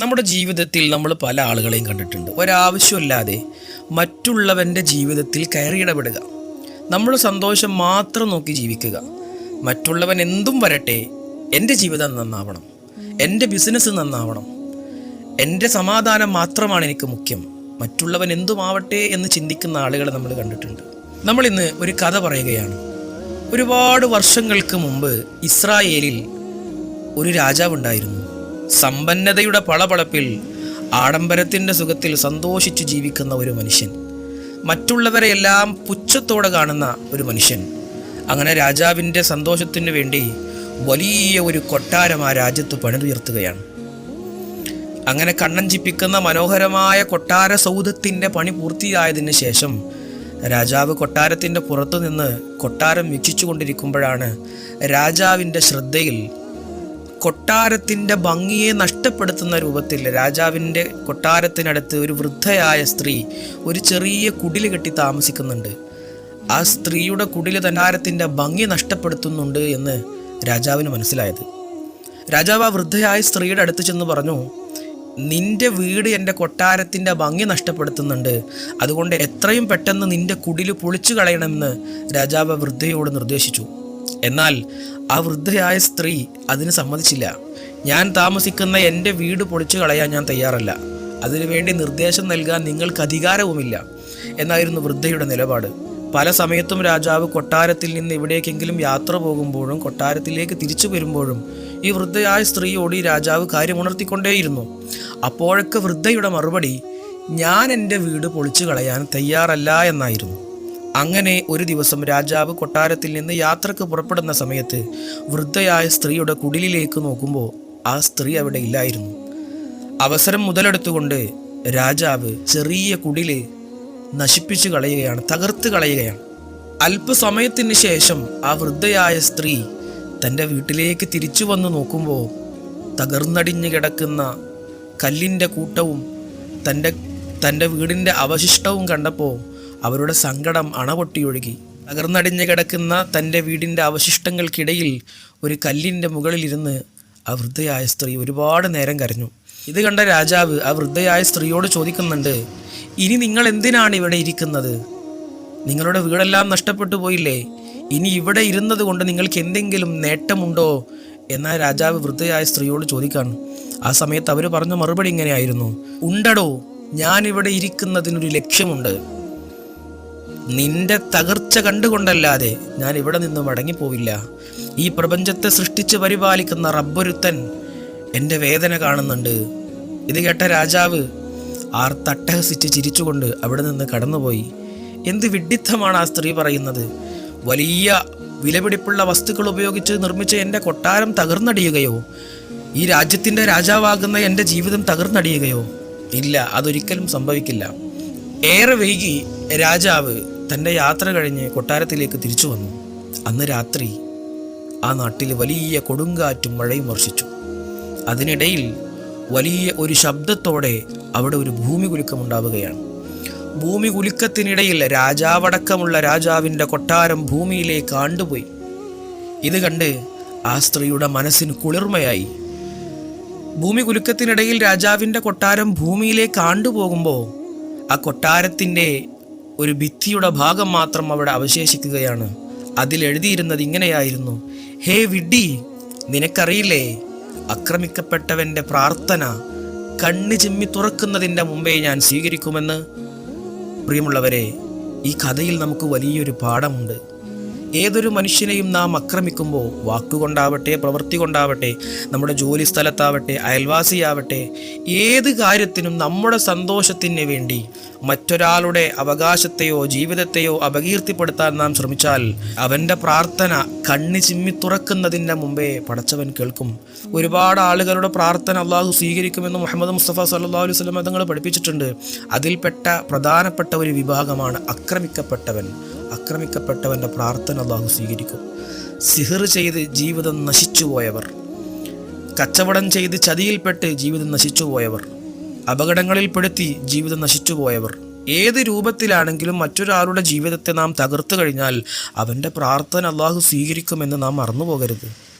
നമ്മുടെ ജീവിതത്തിൽ നമ്മൾ പല ആളുകളെയും കണ്ടിട്ടുണ്ട്. ഒരാവശ്യമില്ലാതെ മറ്റുള്ളവന്റെ ജീവിതത്തിൽ കയറിയിടപെടുക നമ്മുടെ സന്തോഷം മാത്രം നോക്കി ജീവിക്കുക. മറ്റുള്ളവൻ എന്തും വരട്ടെ എന്റെ ജീവിതം നന്നാവണം. എന്റെ ബിസിനസ് നന്നാവണം. എന്റെ സമാധാനം മാത്രമാണ് എനിക്ക് മുഖ്യം. മറ്റുള്ളവൻ എന്തുമാവട്ടെ എന്ന് ചിന്തിക്കുന്ന ആളുകളെ നമ്മൾ കണ്ടിട്ടുണ്ട്. നമ്മൾ ഇന്ന് ഒരു കഥ പറയുകയാണ്. ഒരുപാട് വർഷങ്ങൾക്ക് മുമ്പ് ഇസ്രായേലിൽ ഒരു രാജാവുണ്ടായിരുന്നു സമ്പന്നതയുടെ പളപളപ്പിൽ ആഡംബരത്തിന്റെ സുഖത്തിൽ സന്തോഷിച്ചു ജീവിക്കുന്ന ഒരു മനുഷ്യൻ. മറ്റുള്ളവരെ എല്ലാം പുച്ഛത്തോടെ കാണുന്ന ഒരു മനുഷ്യൻ. അങ്ങനെ രാജാവിന്റെ സന്തോഷത്തിനു വേണ്ടി വലിയ ഒരു കൊട്ടാരം ആ രാജ്യത്ത് പണിതുയർത്തുകയാണ്. അങ്ങനെ കണ്ണഞ്ചിപ്പിക്കുന്ന മനോഹരമായ കൊട്ടാര സൗധത്തിന്റെ പണി പൂർത്തിയായതിനു ശേഷം രാജാവ് കൊട്ടാരത്തിന്റെ പുറത്തു നിന്ന് കൊട്ടാരം വീക്ഷിച്ചു കൊണ്ടിരിക്കുമ്പോഴാണ് രാജാവിന്റെ ശ്രദ്ധയിൽ കൊട്ടാരത്തിന്റെ ഭംഗിയെ നഷ്ടപ്പെടുത്തുന്ന രൂപത്തിൽ രാജാവിന്റെ കൊട്ടാരത്തിനടുത്ത് ഒരു വൃദ്ധയായ സ്ത്രീ ഒരു ചെറിയ കുടിൽ കെട്ടി താമസിക്കുന്നുണ്ട്. ആ സ്ത്രീയുടെ കുടിൽ തന്നാരത്തിന്റെ ഭംഗി നഷ്ടപ്പെടുത്തുന്നുണ്ട് എന്ന് രാജാവിന് മനസ്സിലായത്. രാജാവ് ആ വൃദ്ധയായ സ്ത്രീയുടെ അടുത്ത് ചെന്ന് പറഞ്ഞു നിന്റെ വീട് എന്റെ കൊട്ടാരത്തിന്റെ ഭംഗി നഷ്ടപ്പെടുത്തുന്നുണ്ട്. അതുകൊണ്ട് എത്രയും പെട്ടെന്ന് നിന്റെ കുടിൽ പൊളിച്ചു കളയണമെന്ന് രാജാവ് വൃദ്ധയോട് നിർദ്ദേശിച്ചു. എന്നാൽ ആ വൃദ്ധയായ സ്ത്രീ അതിന് സമ്മതിച്ചില്ല. ഞാൻ താമസിക്കുന്ന എന്റെ വീട് പൊളിച്ചു കളയാൻ ഞാൻ തയ്യാറല്ല. അതിനുവേണ്ടി നിർദ്ദേശം നൽകാൻ നിങ്ങൾക്ക് അധികാരവുമില്ല എന്നായിരുന്നു വൃദ്ധയുടെ നിലപാട്. പല സമയത്തും രാജാവ് കൊട്ടാരത്തിൽ നിന്ന് എവിടേക്കെങ്കിലും യാത്ര പോകുമ്പോഴും കൊട്ടാരത്തിലേക്ക് തിരിച്ചു വരുമ്പോഴും ഈ വൃദ്ധയായ സ്ത്രീയോട് ഈ രാജാവ് കാര്യമുണർത്തിക്കൊണ്ടേയിരുന്നു അപ്പോഴൊക്കെ വൃദ്ധയുടെ മറുപടി ഞാൻ എന്റെ വീട് പൊളിച്ചു കളയാൻ തയ്യാറല്ല എന്നായിരുന്നു. അങ്ങനെ ഒരു ദിവസം രാജാവ് കൊട്ടാരത്തിൽ നിന്ന് യാത്രയ്ക്ക് പുറപ്പെടുന്ന സമയത്ത് വൃദ്ധയായ സ്ത്രീയുടെ കുടിലിലേക്ക് നോക്കുമ്പോൾ ആ സ്ത്രീ അവിടെ ഇല്ലായിരുന്നു. അവസരം മുതലെടുത്തുകൊണ്ട് രാജാവ് ചെറിയ കുടിൽ നശിപ്പിച്ചു കളയുകയാണ് തകർത്ത് കളയുകയാണ്. അല്പസമയത്തിന് ശേഷം ആ വൃദ്ധയായ സ്ത്രീ തന്റെ വീട്ടിലേക്ക് തിരിച്ചു വന്നു നോക്കുമ്പോൾ തകർന്നടിഞ്ഞു കിടക്കുന്ന കല്ലിന്റെ കൂട്ടവും തന്റെ തന്റെ വീടിന്റെ അവശിഷ്ടവും കണ്ടപ്പോൾ അവരുടെ സങ്കടം അണപൊട്ടിയൊഴുകി. തകർന്നടിഞ്ഞു കിടക്കുന്ന തന്റെ വീടിന്റെ അവശിഷ്ടങ്ങൾക്കിടയിൽ ഒരു കല്ലിന്റെ മുകളിലിരുന്ന് ആ വൃദ്ധയായ സ്ത്രീ ഒരുപാട് നേരം കരഞ്ഞു. ഇത് കണ്ട രാജാവ് ആ വൃദ്ധയായ സ്ത്രീയോട് ചോദിക്കുന്നുണ്ട് ഇനി നിങ്ങൾ എന്തിനാണ് ഇവിടെ ഇരിക്കുന്നത്? നിങ്ങളുടെ വീടെല്ലാം നഷ്ടപ്പെട്ടു പോയില്ലേ? ഇനി ഇവിടെ ഇരുന്നത് കൊണ്ട് നിങ്ങൾക്ക് എന്തെങ്കിലും നേട്ടമുണ്ടോ? എന്ന രാജാവ് വൃദ്ധയായ സ്ത്രീയോട് ചോദിക്കാണ്. ആ സമയത്ത് അവർ പറഞ്ഞ മറുപടി ഇങ്ങനെയായിരുന്നു ഉണ്ടടോ ഞാൻ ഇവിടെ ഇരിക്കുന്നതിനൊരു ലക്ഷ്യമുണ്ട്. നിന്റെ തകർച്ച കണ്ടുകൊണ്ടല്ലാതെ ഞാൻ ഇവിടെ നിന്ന് മടങ്ങിപ്പോവില്ല. ഈ പ്രപഞ്ചത്തെ സൃഷ്ടിച്ച് പരിപാലിക്കുന്ന റബ്ബൊരുത്തൻ എന്റെ വേദന കാണുന്നുണ്ട്. ഇത് കേട്ട രാജാവ് ആർ തട്ടഹസിച്ച് ചിരിച്ചുകൊണ്ട് അവിടെ നിന്ന് കടന്നുപോയി. എന്ത് വിഡ്ഢിത്തമാണ് ആ സ്ത്രീ പറയുന്നത്? വലിയ വിലപിടിപ്പുള്ള വസ്തുക്കൾ ഉപയോഗിച്ച് നിർമ്മിച്ച എന്റെ കൊട്ടാരം തകർന്നടിയുകയോ? ഈ രാജ്യത്തിന്റെ രാജാവാകുന്ന എന്റെ ജീവിതം തകർന്നടിയുകയോ? ഇല്ല അതൊരിക്കലും സംഭവിക്കില്ല. ഏറെ വൈകി രാജാവ് തന്റെ യാത്ര കഴിഞ്ഞ് കൊട്ടാരത്തിലേക്ക് തിരിച്ചു വന്നു. അന്ന് രാത്രി ആ നാട്ടിൽ വലിയ കൊടുങ്കാറ്റും മഴയും വർഷിച്ചു. അതിനിടയിൽ വലിയ ഒരു ശബ്ദത്തോടെ അവിടെ ഒരു ഭൂമി കുലുക്കമുണ്ടാവുകയാണ് ഭൂമി കുലുക്കത്തിനിടയിൽ രാജാവടക്കമുള്ള രാജാവിന്റെ കൊട്ടാരം ഭൂമിയിലേക്ക് ആണ്ടുപോയി. ഇത് കണ്ട് ആ സ്ത്രീയുടെ മനസ്സിന് കുളിർമയായി. ഭൂമി കുലുക്കത്തിനിടയിൽ രാജാവിന്റെ കൊട്ടാരം ഭൂമിയിലേക്ക് ആണ്ടുപോകുമ്പോൾ ആ കൊട്ടാരത്തിന്റെ ഒരു ഭിത്തിയുടെ ഭാഗം മാത്രം അവിടെ അവശേഷിക്കുകയാണ്. അതിൽ എഴുതിയിരുന്നത് ഇങ്ങനെയായിരുന്നു. ഹേ വിഡ്ഡി നിനക്കറിയില്ലേ? അക്രമിക്കപ്പെട്ടവന്റെ പ്രാർത്ഥന കണ്ണ് ചിമ്മി തുറക്കുന്നതിന്റെ മുമ്പേ ഞാൻ സ്വീകരിക്കുമെന്ന്? പ്രിയമുള്ളവരെ ഈ കഥയിൽ നമുക്ക് വലിയൊരു പാഠമുണ്ട്. ഏതൊരു മനുഷ്യനെയും നാം ആക്രമിക്കുമ്പോൾ വാക്കുകൊണ്ടാവട്ടെ പ്രവൃത്തി കൊണ്ടാവട്ടെ നമ്മുടെ ജോലി സ്ഥലത്താവട്ടെ അയൽവാസിയാവട്ടെ ഏത് കാര്യത്തിനും നമ്മുടെ സന്തോഷത്തിന് വേണ്ടി മറ്റൊരാളുടെ അവകാശത്തെയോ ജീവിതത്തെയോ അപകീർത്തിപ്പെടുത്താൻ നാം ശ്രമിച്ചാൽ അവന്റെ പ്രാർത്ഥന കണ്ണി ചിമ്മി തുറക്കുന്നതിന്റെ മുമ്പേ പടച്ചവൻ കേൾക്കും. ഒരുപാട് ആളുകളുടെ പ്രാർത്ഥന അള്ളാഹു സ്വീകരിക്കുമെന്ന് മുഹമ്മദ് മുസ്തഫ സല്ലാ അലൈഹി സ്വലം തങ്ങൾ പഠിപ്പിച്ചിട്ടുണ്ട്. അതിൽപ്പെട്ട പ്രധാനപ്പെട്ട ഒരു വിഭാഗമാണ് ആക്രമിക്കപ്പെട്ടവൻ. ആക്രമിക്കപ്പെട്ടവന്റെ പ്രാർത്ഥന അള്ളാഹു സ്വീകരിക്കും. സിഹർ ചെയ്ത് ജീവിതം നശിച്ചുപോയവർ. കച്ചവടം ചെയ്ത് ചതിയിൽപ്പെട്ട് ജീവിതം നശിച്ചുപോയവർ. അപകടങ്ങളിൽപ്പെടുത്തി ജീവിതം നശിച്ചുപോയവർ. ഏത് രൂപത്തിലാണെങ്കിലും മറ്റൊരാളുടെ ജീവിതത്തെ നാം തകർത്തു കഴിഞ്ഞാൽ അവന്റെ പ്രാർത്ഥന അള്ളാഹു സ്വീകരിക്കുമെന്ന് നാം മറന്നു പോകരുത്